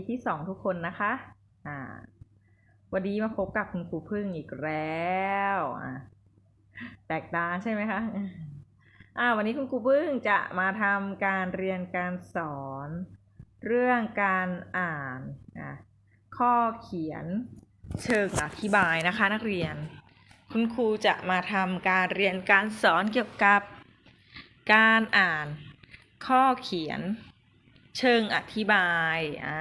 ีที่สองทุกคนนะคะอ่าวันนี้มาพบกับคุณครูพึ่งอีกแล้วอ่าแปลกตาใช่ไหมคะอ่าวันนี้คุณครูพึ่งจะมาทำการเรียนการสอน เรื่องการอ่านอะข้อเขียนเชิงอธิบายนะคะ นักเรียน คุณครูจะมาทำการเรียนการสอนเกี่ยวกับ การอ่านข้อเขียน เชิงอธิบายอ่า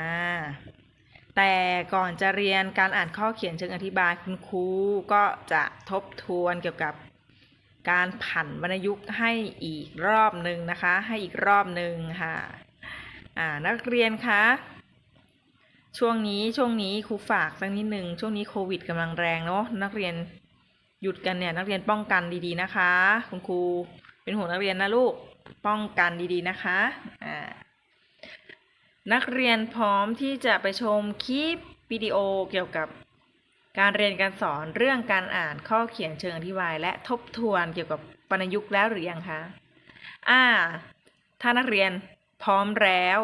แต่ก่อนจะเรียนการอ่านข้อเขียนเชิงอธิบายคุณครูก็จะทบทวนเกี่ยวกับการผันวรรณยุกต์ให้อีกรอบหนึ่งนะคะ ให้อีกรอบหนึ่งค่ะอ่านักเรียนคะช่วงนี้ช่วงนี้ครูฝากสักนิดหนึ่งช่วงนี้โควิดกำลังแรงเนาะนักเรียนหยุดกันเนี่ยนักเรียนป้องกันดีๆนะคะ คุณครูเป็นห่วงนักเรียนนะลูกป้องกันดีๆนะคะอ่า นักเรียนพร้อมที่จะไปชมคลิปวิดีโอเกี่ยวกับการเรียนการสอนเรื่องการอ่านข้อเขียนเชิงอธิบาย และทบทวนเกี่ยวกับวรยุกต์แล้วหรือยังคะอ่า ถ้านักเรียนพร้อมแล้ว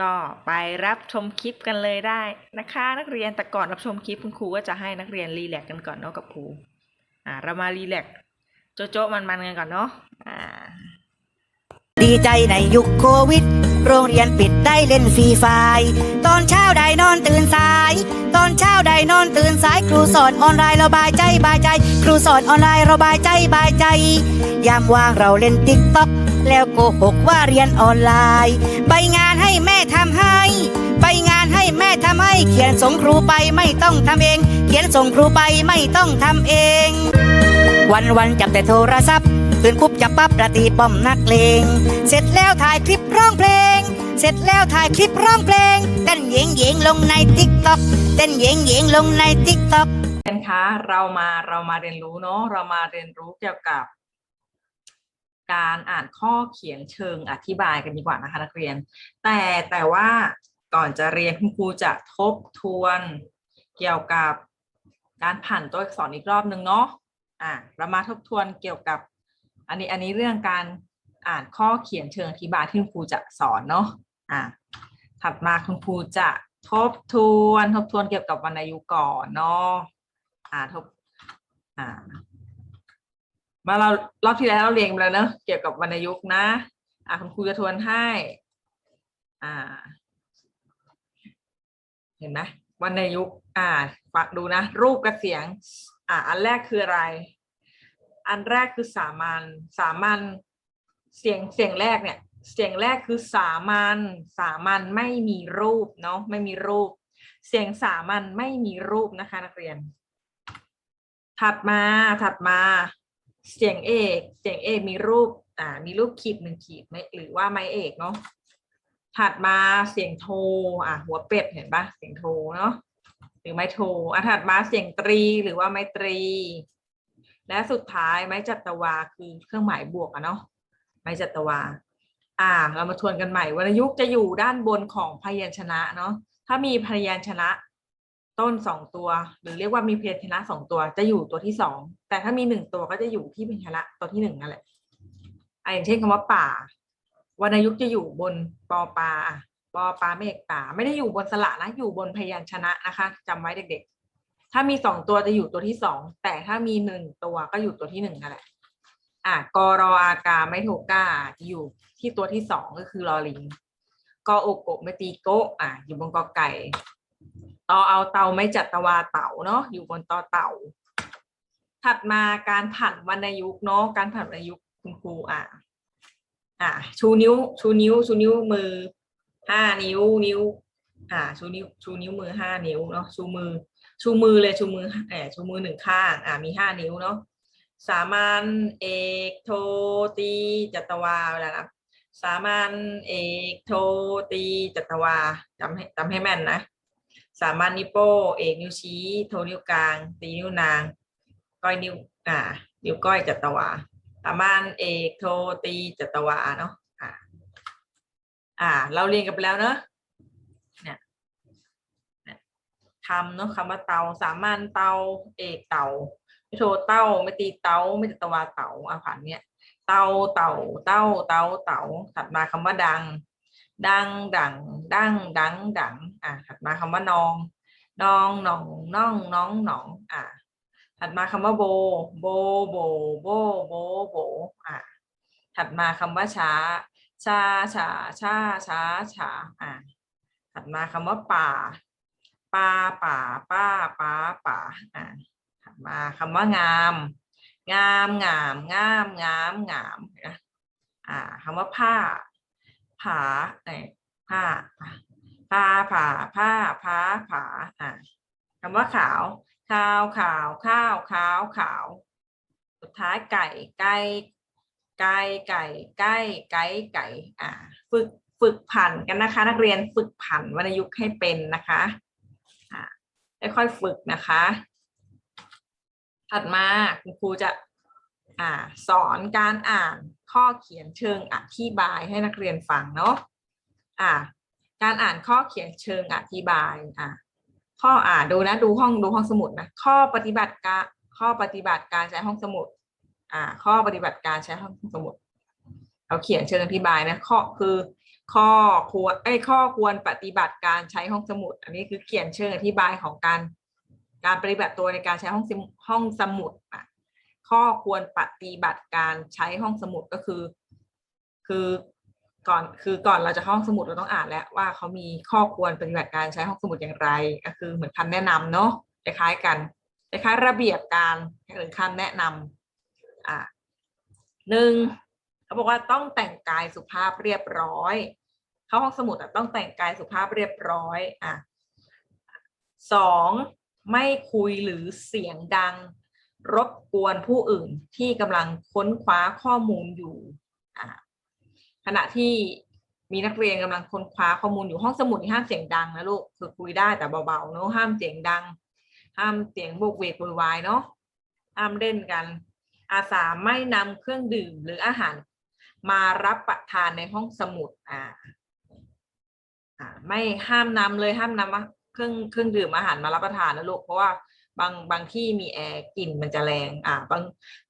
ก็ไปรับชมคลิปกันเลยได้นะคะ นักเรียนแต่ก่อนรับชมคลิปคุณครูก็จะให้นักเรียนรีแลกซ์กันก่อนเนาะกับครูอ่าเรามารีแลกซ์โจ๊ะๆมันๆกันก่อนเนาะอ่า ใจในยุคโควิด โรงเรียนปิดได้เล่นฟรีไฟตอนเช้าได้นอนตื่นสาย ตอนเช้าได้นอนตื่นสาย ครูสอนออนไลน์เราบายใจบายใจ ครูสอนออนไลน์เราบายใจบายใจ ยามว่างเราเล่นติ๊กต็อกแล้วโกหกว่าเรียนออนไลน์ใบงานให้แม่ทำให้ใบงานให้แม่ทำให้ เขียนส่งครูไปไม่ต้องทำเอง เขียนส่งครูไปไม่ต้องทำเอง วันวันจับแต่โทรศัพท์ตื่นปุ๊บจับปั๊บระตีป้อมนักเลง เสร็จแล้วถ่ายคลิปร้องเพลง เสร็จแล้วถ่ายคลิปร้องเพลงเต้นเยงเยงลงในติ๊กต็อกเต้นเยงเยงลงในติ๊กต็อกเรียนคะเรามาเรามาเรียนรู้เนาะเรามาเรียนรู้เกี่ยวกับ การอ่านข้อเขียนเชิงอธิบายกันดีกว่านะคะนักเรียน แต่แต่ว่าก่อนจะเรียนคุณครูจะทบทวนเกี่ยวกับการผ่านตัวอักษรอีกรอบหนึ่งเนาะ อะเรามาทบทวนเกี่ยวกับ อันนี้อันนี้เรื่องการอ่านข้อเขียนเชิงอธิบายที่คุณครูจะสอนเนาะอะถัดมาคุณครูจะทบทวนทบทวนเกี่ยวกับวรรณยุกต์ก่อนเนาะอ่าทบอ่ามาเรารอบที่แล้วเราเรียนไปแล้วเนอะเกี่ยวกับวรรณยุกต์นะ อ่าคุณครูจะทวนให้ อ่า เห็นไหมวรรณยุกต์อ่าฟังดูนะ รูปกับเสียง อ่าอันแรกคืออะไร อันแรกคือสามัญสามัญเสียงเสียงแรกเนี่ย เสียงแรกคือสามัญสามัญไม่มีรูปเนาะไม่มีรูป เสียงสามัญไม่มีรูปนะคะนักเรียน ถัดมาถัดมา เสียงเอกเสียงเอกมีรูปอ่ามีรูปขีดหนึ่งขีดไหมหรือว่าไม้เอกเนาะถัดมาเสียงโทอ่าหัวเป็ดเห็นปะเสียงโทเนาะหรือไม้โทอะถัดมาเสียงตรีหรือว่าไม้ตรี และสุดท้ายไม้จัตวาคือเครื่องหมายบวกอะเนาะไม้จัตวา อ่า เรามาทวนกันใหม่วรรณยุกต์จะอยู่ด้านบนของพยัญชนะเนาะถ้ามีพยัญชนะต้นสองตัว หรือเรียกว่ามีพยัญชนะสองตัวจะอยู่ตัวที่สองแต่ถ้ามีหนึ่งตัวก็จะอยู่ที่พยัญชนะตัวที่หนึ่งนั่นแหละอะอย่างเช่นคำว่าป่าวรรณยุกต์จะอยู่บนปอปลาอะปอปลาเมฆป่า ไม่ได้อยู่บนสระนะอยู่บนพยัญชนะนะคะจำไว้เด็กๆ ถ้ามีสองตัวจะอยู่ตัวที่สองแต่ถ้ามีหนึ่งตัวก็อยู่ตัวที่หนึ่งนั่นแหละอะกรออากาไม่โทกาอยู่ที่ตัวที่สองก็คือลอลิงกอโอโกะไม่ตีโกะอะอยู่บนกอไก่ต่อเอาเตาไม่จัดตวาเต่าเนาะอยู่บนต่อเต่า ถัดมาการผันวรรณยุกเนาะการผันวรรณยุกคุณครูอะอะชูนิ้ว ชูนิ้ว ชูนิ้วมือห้านิ้วนิ้ว อ่า ชูนิ้วชูนิ้วมือห้านิ้วเนาะชูมือ ชูมือเลยชูมือเออชูมือหนึ่งข้าง อ่ามีห้านิ้วเนาะสามัญเอกโทตีจัตวาเวลานับสามัญเอกโทตีจัตวาจำให้จำให้แม่นนะ สามัญนิโป้เอกนิ้วชี้ โทนิ้วกลาง ตีนิ้วนาง ก้อยนิ้วอ่า นิ้วก้อยจัตวา สามัญเอกโทตีจัตวาเนาะอ่า อ่า เราเรียนกันไปแล้วเนอะเนี่ยเนี่ย คำเนาะคำว่าเตาสามัญเตาเอกเตาไม่โทเต้าไม่ตีเต้าไม่จัตวาเตาอาผ่านเนี่ยเตาเต่าเต้าเต้าเต่าถัดมาคำว่าดัง ดังดังดังดังดังอะถัดมาคำว่านองนองหนองน่องน้องหนองอะถัดมาคำว่าโบ โบโบโบโบโบอะถัดมาคำว่าช้าชาชาชาช้าชาอะถัดมาคำว่าป่า ป่าป่าป้าป้าป่าอะถัดมาคำว่างาม งามงามงามงามงามนะอ่าคำว่าผ้าผาเอ้ยผ้าผ้าผาผ้าผ้าผาอ่าคำว่าขาวขาวขาวข้าวขาวขาวสุดท้ายไก่ไก่ไก่ไก่ไก่ไก่ไก่อ่าฝึกฝึกผันกันนะคะ นักเรียนฝึกผันวรรณยุกต์ให้เป็นนะคะ ค่อยๆฝึกนะคะ ถัดมาคุณครูจะอสอนการอ่านข้อเขียนเชิงอธิบายให้นักเรียนฟังเนาะอ่าการอ่านข้อเขียนเชิงอธิบายอ่าข้ออ่านดูนะดูห้องดูห้องสมุดนะข้อปฏิบัติการข้อปฏิบัติการใช้ห้องสมุดอ่าข้อปฏิบัติการใช้ห้องสมุด เราเขียนเชิงอธิบายนะข้อคือ ข้อควรไอ้ข้อควรปฏิบัติการใช้ห้องสมุด อันนี้คือเขียนเชิงอธิบายของการ การปฏิบัติตัวในการใช้ห้องสมุดห้องสมุดอะข้อควรปฏิบัติการใช้ห้องสมุดก็คือ คือก่อนคือก่อนเราจะห้องสมุดเราต้องอ่านแล้วว่าเขามีข้อควรปฏิบัติการใช้ห้องสมุดอย่างไร ก็คือเหมือนคำแนะนำเนาะคล้ายๆกันคล้ายๆระเบียบการหรือคำแนะนำอ่าหนึ่ง เขาบอกว่าต้องแต่งกายสุภาพเรียบร้อย เข้าห้องสมุดต้องแต่งกายสุภาพเรียบร้อยอะสองไม่คุยหรือเสียงดัง รบกวนผู้อื่นที่กำลังค้นคว้าข้อมูลอยู่ขณะที่มีนักเรียนกำลังค้นคว้าข้อมูลอยู่ห้องสมุดห้ามเสียงดังนะลูกคือคุยได้แต่เบาๆเนาะห้ามเสียงดัง ห้ามเสียงโบกเวกโวยวายเนาะห้ามเล่นกัน อาสาไม่นำเครื่องดื่มหรืออาหาร มารับประทานในห้องสมุดอ่าไม่ห้ามนำเลยห้ามนำเครื่องเครื่องดื่มอาหารมารับประทานนะลูกเพราะว่าบางบางที่มีแอร์กลิ่นมันจะแรง อ่าบาง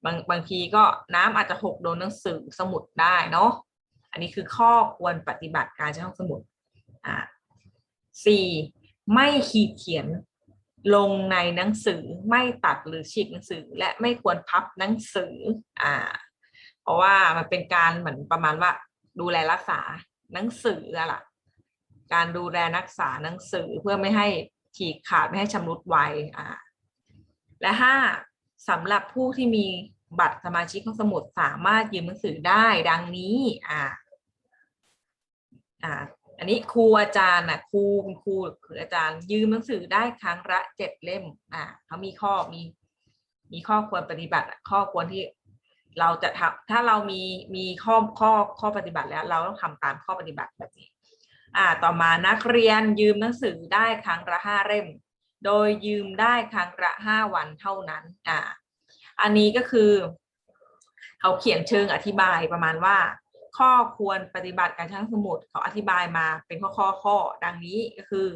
บางบางทีก็น้ำอาจจะหกโดนหนังสือสมุดได้เนาะอันนี้คือข้อควรปฏิบัติการใช้ห้องสมุดอ่าสี่ไม่ขีดเขียนลงในหนังสือไม่ตัดหรือฉีกหนังสือ และไม่ควรพับหนังสืออ่า เพราะว่ามันเป็นการเหมือนประมาณว่า ดูแลรักษาหนังสืออะล่ะ การดูแลรักษาหนังสือเพื่อไม่ให้ฉีกขาดไม่ให้ชำรุดไวอ่า และห้าสำหรับผู้ที่มีบัตรสมาชิกของสมุดสามารถยืมหนังสือได้ดังนี้ อ่า อ่า อันนี้ครูอาจารย์น่ะครูคุณครูคืออาจารย์ ยืมหนังสือได้ครั้งละเจ็ดเล่ม อ่าเขามีข้อมี มีข้อควรปฏิบัติข้อควรที่ เราจะทำถ้าเรามีมีข้อข้อข้อปฏิบัติแล้ว เราต้องทำตามข้อปฏิบัติแบบนี้อ่าต่อมานักเรียนยืมหนังสือได้ครั้งละห้าเล่ม โดยยืมได้ครั้งละห้าวันเท่านั้นอ่าอันนี้ก็คือ เขาเขียนเชิงอธิบายประมาณว่า ข้อควรปฏิบัติการใช้ห้องสมุดเขาอธิบายมาเป็นข้อข้อข้อดังนี้ก็คือ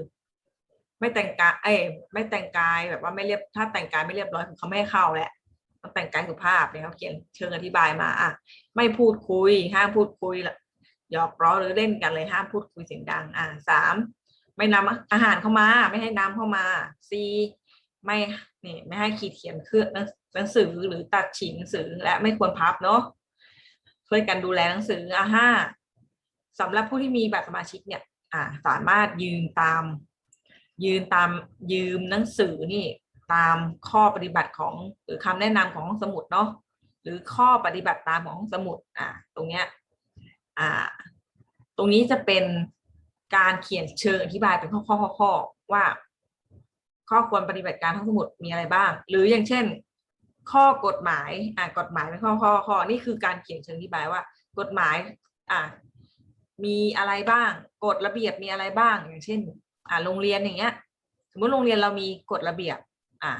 ไม่แต่งกายเอ้ไม่แต่งกายแบบว่าไม่เรียบถ้าแต่งกายไม่เรียบร้อยเขาไม่ให้เข้าแหละ แต่งกายสุภาพเนี่ยเขาเขียนเชิงอธิบายมาอะไม่พูดคุยห้ามพูดคุยหยอกล้อหรือเล่นกันเลยห้ามพูดคุยเสียงดัง อะสามไม่นำอาหารเข้ามา ไม่ให้น้ำเข้ามาสี่ไม่นี่ไม่ให้ขีดเขียนเครื่องหนังสือหรือตัดฉีกหนังสือและไม่ควรพับเนาะช่วยกันดูแลหนังสืออะห้าสำหรับผู้ที่มีบัตรสมาชิกเนี่ย อ่า สามารถยืนตาม ยืนตามยืมหนังสือนี่ ตามข้อปฏิบัติของหรือคำแนะนำของห้องสมุดเนาะหรือข้อปฏิบัติตามของห้องสมุดอ่าตรงเนี้ยอ่า ตรงนี้จะเป็นการเขียนเชิงอธิบายเป็นข้อข้อข้อข้อว่า ข้อควรปฏิบัติการห้องสมุดมีอะไรบ้าง หรืออย่างเช่น ข้อกฎหมายอ่ากฎหมายเป็นข้อข้อข้อนี่คือการเขียนเชิงอธิบายว่า กฎหมายอ่ามีอะไรบ้างกฎระเบียบมีอะไรบ้าง อย่างเช่น อ่าโรงเรียนอย่างเงี้ย สมมติโรงเรียนเรามีกฎระเบียบ อ่า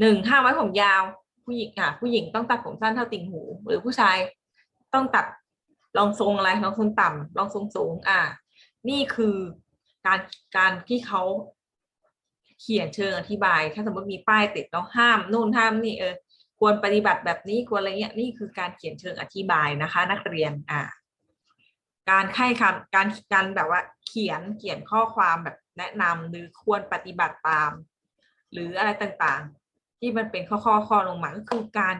หนึ่งห้ามไว้ผมยาว ผู้หญิงอ่าผู้หญิงต้องตัดผมสั้นเท่าติ่งหู หรือผู้ชายต้องตัดรองทรงอะไรรองทรงต่ำรองทรงสูง อ่านี่คือการการที่เขาเขียนเชิงอธิบาย ถ้าสมมติมีป้ายติดแล้วห้ามนู่นห้ามนี่เออควรปฏิบัติแบบนี้ควรอะไรเงี้ยนี่คือการเขียนเชิงอธิบายนะคะ นักเรียนอ่าการไข้คำการการแบบว่าเขียนเขียนข้อความแบบแนะนำหรือควรปฏิบัติตาม หรืออะไรต่างๆ ที่มันเป็นข้อข้อข้อลงมาก็คือการ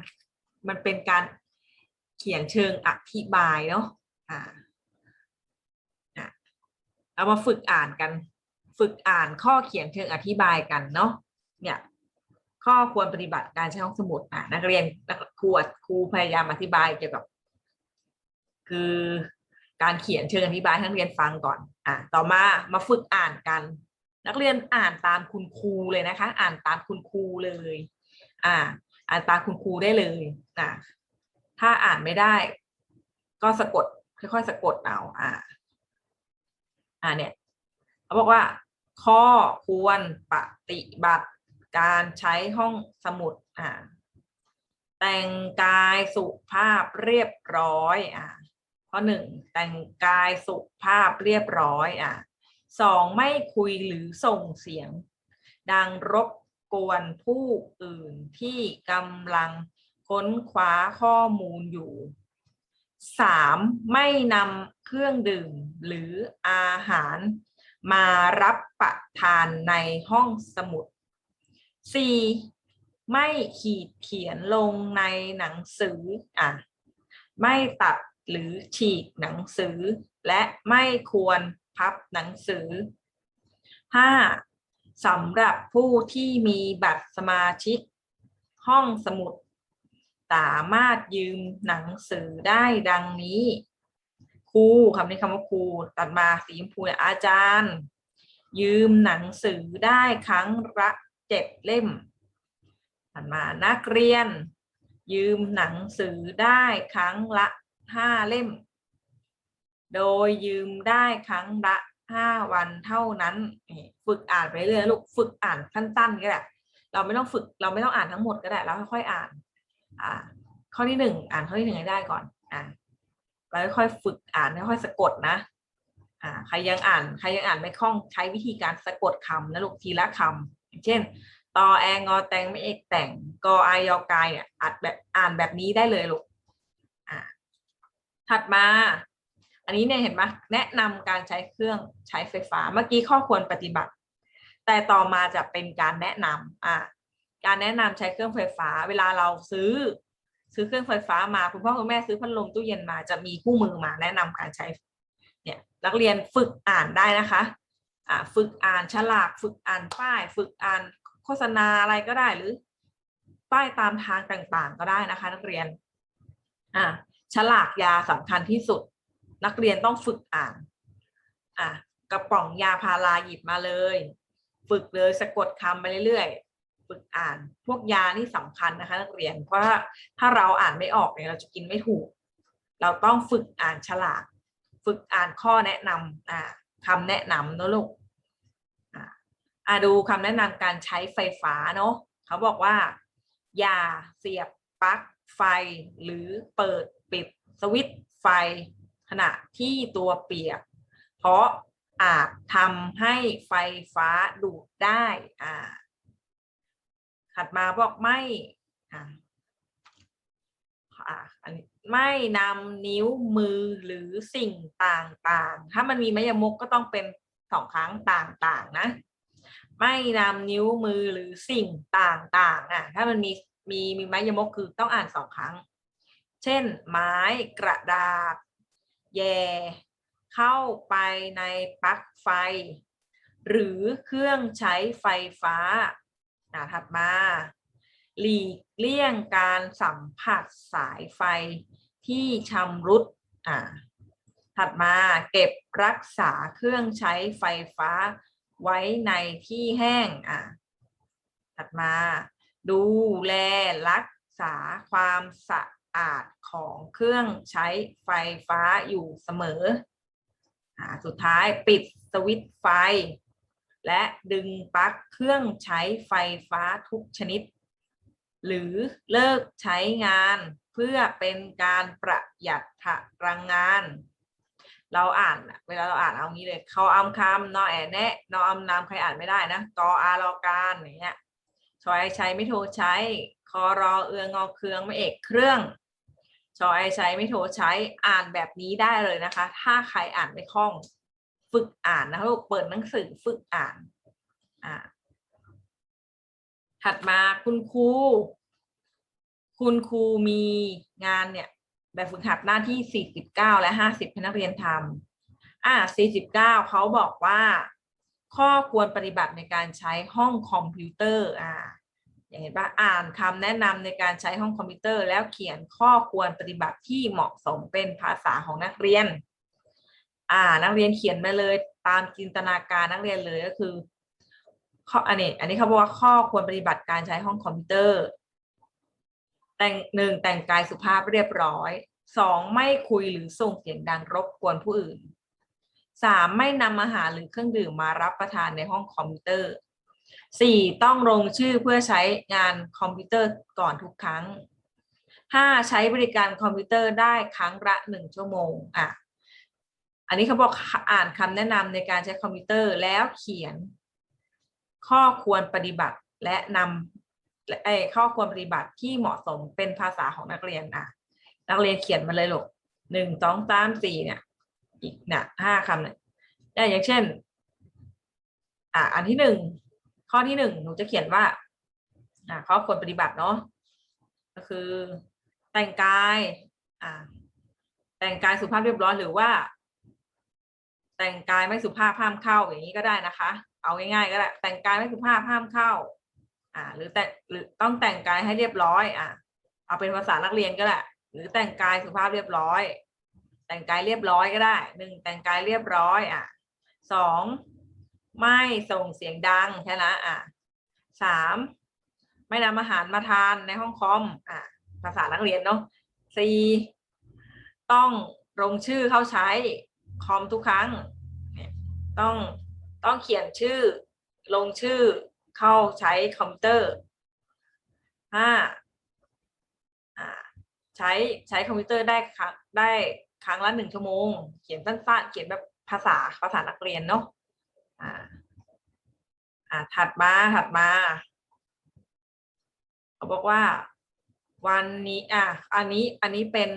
มันเป็นการเขียนเชิงอธิบายเนาะอ่าเอามาฝึกอ่านกัน ฝึกอ่านข้อเขียนเชิงอธิบายกันเนาะเนี่ยข้อควรปฏิบัติการใช้ห้องสมุดอะนักเรียนนักครูครูพยายามอธิบายเกี่ยวกับ คือการเขียนเชิงอธิบายให้นักเรียนฟังก่อน อะต่อมามาฝึกอ่านกัน นักเรียนอ่านตามคุณครูเลยนะคะ อ่านตามคุณครูเลย อ่า อ่านตามคุณครูได้เลยนะถ้าอ่านไม่ได้ ก็สะกด ค่อยๆ สะกดเอา อ่า อ่าเนี่ยเขาบอกว่า ข้อควรปฏิบัติการใช้ห้องสมุด อ่า แต่งกายสุภาพเรียบร้อย อ่าข้อหนึ่งแต่งกายสุภาพเรียบร้อย อ่า สองไม่คุยหรือส่งเสียง ดังรบกวนผู้อื่นที่กำลังค้นคว้าข้อมูลอยู่สามไม่นำเครื่องดื่มหรืออาหารมารับประทานในห้องสมุดสี่ไม่ขีดเขียนลงในหนังสืออะไม่ตัดหรือฉีกหนังสือ และไม่ควร พับหนังสือ 5. สำหรับผู้ที่มีบัตรสมาชิก ห้องสมุด สามารถยืมหนังสือได้ดังนี้ครูคำนี้คำว่าครูตัดมาสีชมพูอาจารย์ ยืมหนังสือได้ครั้งละเจ็ดเล่มถัดมานักเรียน ยืมหนังสือได้ครั้งละห้าเล่ม โดยยืมได้ครั้งละห้าวันเท่านั้น ฝึกอ่านไปเรื่อยลูกฝึกอ่านสั้นๆก็ได้เราไม่ต้องฝึกเราไม่ต้องอ่านทั้งหมดก็ได้เราค่อยๆอ่าน อ่า ข้อที่หนึ่งอ่านข้อที่หนึ่งให้ได้ก่อนอ่าแล้วค่อยฝึกอ่านค่อยๆสะกดนะ อ่า ใครยังอ่านใครยังอ่านไม่คล่องใช้วิธีการสะกดคำนะลูกทีละคำเช่นตอแองอแตงไม่เอกแต่งกอไอยอกายเนี่ยอ่านแบบอ่านแบบนี้ได้เลยลูกอ่าถัดมา อันนี้เนี่ยเห็นไหมแนะนำการใช้เครื่องใช้ไฟฟ้า เมื่อกี้ข้อควรปฏิบัติ แต่ต่อมาจะเป็นการแนะนำอ่าการแนะนำใช้เครื่องไฟฟ้า เวลาเราซื้อ ซื้อเครื่องไฟฟ้ามาคุณพ่อคุณแม่ซื้อพัดลมตู้เย็นมาจะมีคู่มือมาแนะนำการใช้เนี่ยนักเรียนฝึกอ่านได้นะคะอ่าฝึกอ่านฉลาก ฝึกอ่านป้าย ฝึกอ่านโฆษณาอะไรก็ได้หรือ ป้ายตามทางต่างๆ ก็ได้นะคะ นักเรียนอ่าฉลากยาสำคัญที่สุด นักเรียนต้องฝึกอ่านอะกระป๋องยาพาราหยิบมาเลย ฝึกเลยสะกดคำไปเรื่อยๆฝึกอ่าน พวกยานี่สำคัญนะคะนักเรียน เพราะว่าถ้าเราอ่านไม่ออกเนี่ยเราจะกินไม่ถูก เราต้องฝึกอ่านฉลาก ฝึกอ่านข้อแนะนำอ่าคำแนะนำเนอะลูกอ่าอ่าดูคำแนะนำการใช้ไฟฟ้าเนาะเขาบอกว่า อย่าเสียบปลั๊กไฟหรือเปิดปิดสวิตช์ไฟ ขณะที่ตัวเปียก เพราะอาจทำให้ไฟฟ้าดูดได้อ่าถัดมาบอกไม่อ่าอ่าอันนี้ไม่นำนิ้วมือหรือสิ่งต่างๆ ถ้ามันมีไม้ยมกก็ต้องเป็นสองครั้งต่างๆนะ ไม่นำนิ้วมือหรือสิ่งต่างๆอะถ้ามันมีมีมีไม้ยมกคือต้องอ่านสองครั้ง เช่น ไม้กระดาษ แย่เข้าไปในปลั๊กไฟ หรือเครื่องใช้ไฟฟ้าถัดมา หลีกเลี่ยงการสัมผัสสายไฟที่ชำรุดอ่าถัดมาเก็บรักษาเครื่องใช้ไฟฟ้าไว้ในที่แห้งอ่าถัดมา ดูแลรักษาความสะ อาดของเครื่องใช้ไฟฟ้าอยู่เสมออสุดท้ายปิดสวิตช์ไฟ และดึงปลั๊กเครื่องใช้ไฟฟ้าทุกชนิด หรือเลิกใช้งานเพื่อเป็นการประหยัดพลังงาน เราอ่านเวลาเราอ่านเอางี้เลยเขาอำคำนอแอนแนะนออำนามใครอ่านไม่ได้นะกออารอการอย่างเงี้ยชอยใช้ไม่โทรใช้คอรอเอืองอเคืองไม่เอกเครื่อง ชอไอใช้ไม่โทรใช้อ่านแบบนี้ได้เลยนะคะ ถ้าใครอ่านไม่คล่อง ฝึกอ่านนะคะลูกเปิดหนังสือฝึกอ่านอ่าถัดมาคุณครูคุณครูมีงานเนี่ย แบบฝึกหัดหน้าที่ 49 และ 50ให้นักเรียนทำอ่า49 เขาบอกว่า ข้อควรปฏิบัติในการใช้ห้องคอมพิวเตอร์อ่า อย่างเห็นปะอ่านคำแนะนำในการใช้ห้องคอมพิวเตอร์ แล้วเขียนข้อควรปฏิบัติที่เหมาะสมเป็นภาษาของนักเรียน อ่านักเรียนเขียนมาเลยตามจินตนาการนักเรียนเลยก็คือข้ออันนี้อันนี้เขาบอกว่าข้อควรปฏิบัติการใช้ห้องคอมพิวเตอร์ แต่งหนึ่งแต่งกายสุภาพเรียบร้อยสองไม่คุยหรือส่งเสียงดังรบกวนผู้อื่นสามไม่นำอาหารหรือเครื่องดื่มมารับประทานในห้องคอมพิวเตอร์ สี่ต้องลงชื่อเพื่อใช้งานคอมพิวเตอร์ก่อนทุกครั้งห้าใช้บริการคอมพิวเตอร์ได้ครั้งละหนึ่งชั่วโมงอะอันนี้เขาบอกอ่านคำแนะนำในการใช้คอมพิวเตอร์แล้วเขียน ข้อควรปฏิบัติและนำไอ้ข้อควรปฏิบัติที่เหมาะสมเป็นภาษาของนักเรียนอะ นักเรียนเขียนมาเลยลูกหนึ่งสองสามสี่เนี่ย อีกเนี่ยห้าคำเนี่ยได้อย่างเช่น อ่าอันที่หนึ่ง ข้อที่หนึ่งหนูจะเขียนว่าอ่าข้อควรปฏิบัติเนาะก็คือ แต่งกายอ่าแต่งกายสุภาพเรียบร้อยหรือว่า แต่งกายไม่สุภาพห้ามเข้าอย่างนี้ก็ได้นะคะ เอาง่ายๆก็ได้แต่งกายไม่สุภาพห้ามเข้า อ่า หรือแต่หรือต้องแต่งกายให้เรียบร้อย อ่าเอาเป็นภาษานักเรียนก็ได้หรือแต่งกายสุภาพเรียบร้อย แต่งกายเรียบร้อยก็ได้หนึ่งแต่งกายเรียบร้อย อะสอง ไม่ส่งเสียงดังแค่นั้นอะสามไม่นำอาหารมาทานในห้องคอมอะภาษานักเรียนเนาะสี่ต้องลงชื่อเข้าใช้คอมทุกครั้ง ต้องต้องเขียนชื่อ ลงชื่อเข้าใช้คอมพิวเตอร์ห้าอ่าใช้ใช้คอมพิวเตอร์ได้ครั้งได้ครั้งละหนึ่งชั่วโมง เขียนสั้นๆเขียนแบบภาษาภาษานักเรียนเนาะ อ่าอ่าถัดมาถัดมา เขาบอกว่า วันนี้อะอันนี้อันนี้เป็น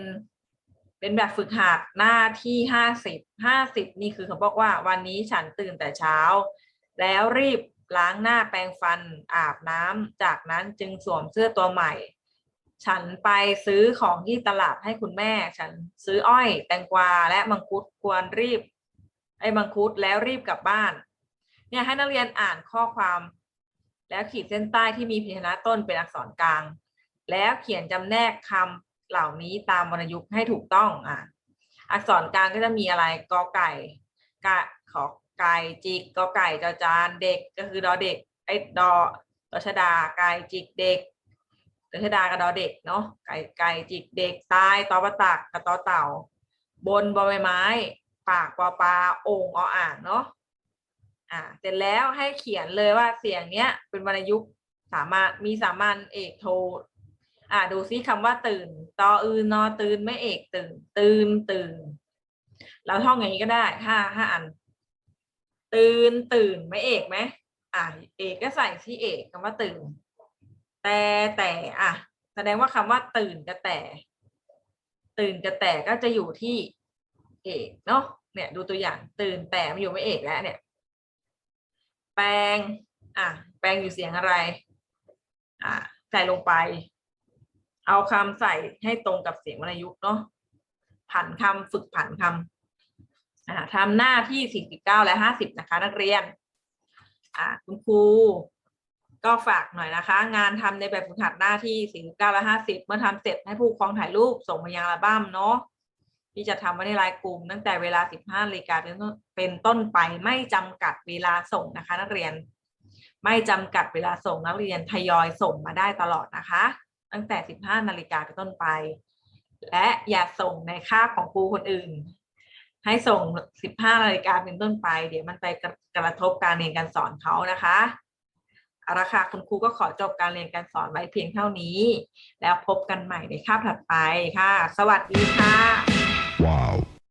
เป็นแบบฝึกหัดหน้าที่ห้าสิบห้าสิบนี่คือเขาบอกว่า วันนี้ฉันตื่นแต่เช้า แล้วรีบล้างหน้าแปรงฟันอาบน้ำจากนั้นจึงสวมเสื้อตัวใหม่ ฉันไปซื้อของที่ตลาดให้คุณแม่ ฉันซื้ออ้อย แตงกวาและมังคุดควรรีบ ไอ้มังคุดแล้วรีบกลับบ้าน เนี่ยให้นักเรียนอ่านข้อความ แล้วขีดเส้นใต้ที่มีพยัญชนะต้นเป็นอักษรกลาง แล้วเขียนจำแนกคำเหล่านี้ตามวรรณยุกต์ให้ถูกต้องอะอักษรกลางก็จะมีอะไรกอไก่กะขอไก่จิกกอไก่จอจานเด็กก็คือดอเด็กไอ้ดอดอชดาไก่จิกเด็กดอชดากับดอเด็กเนาะไก่ไก่จิกเด็กตายตอประตักกับตอเต่า บนบอใบไม้ ปากปอปลาโอ่งออ่างเนาะ อ่าเสร็จแล้วให้เขียนเลยว่าเสียงเนี้ย เป็นวรรณยุกต์สามารถมีสามัญเอกโท อ่าดูซิคำว่าตื่นตออื่นนอตื่นไม่เอกตื่น ตื่นตื่น เราท่องอย่างนี้ก็ได้ห้าห้าอัน ตื่นตื่นไม่เอกไหมอ่าเอกก็ใส่ที่เอกคำว่าตื่น แต่แต่อะแสดงว่าคำว่าตื่นกับแต่ ตื่นกับแต่ก็จะอยู่ที่เอกเนาะเนี่ย ดูตัวอย่างตื่นแต่มันอยู่ไม่เอกแล้วเนี่ย แปลงอะแปลงอยู่เสียงอะไรอะใส่ลงไป เอาคำใส่ให้ตรงกับเสียงวรรณยุกต์เนาะผันคำฝึกผันคำอ่าทำหน้าที่ 49 และ 50 นะคะ นักเรียนอ่าคุณครูก็ฝากหน่อยนะคะ งานทำในแบบฝึกหัดหน้าที่ 49 และ 50 เมื่อทำเสร็จให้ผู้ปกครองถ่ายรูปส่งมายังอัลบั้มเนาะ ที่จะทำไว้ในไลน์กลุ่ม ตั้งแต่เวลา 15นาฬิกาเป็นต้นไปไม่จำกัดเวลาส่งนะคะ นักเรียน ไม่จำกัดเวลาส่งนักเรียนทยอยส่งมาได้ตลอดนะคะ ตั้งแต่ 15นาฬิกาเป็นต้นไป และอย่าส่งในค่าบของครูคนอื่น ให้ส่ง 15นาฬิกาเป็นต้นไป เดี๋ยวมันไปกระทบการเรียนการสอนเขานะคะอาละค่ะคุณครูก็ขอจบการเรียนการสอนไว้เพียงเท่านี้ แล้วพบกันใหม่ในคาบถัดไปค่ะ สวัสดีค่ะ Wow.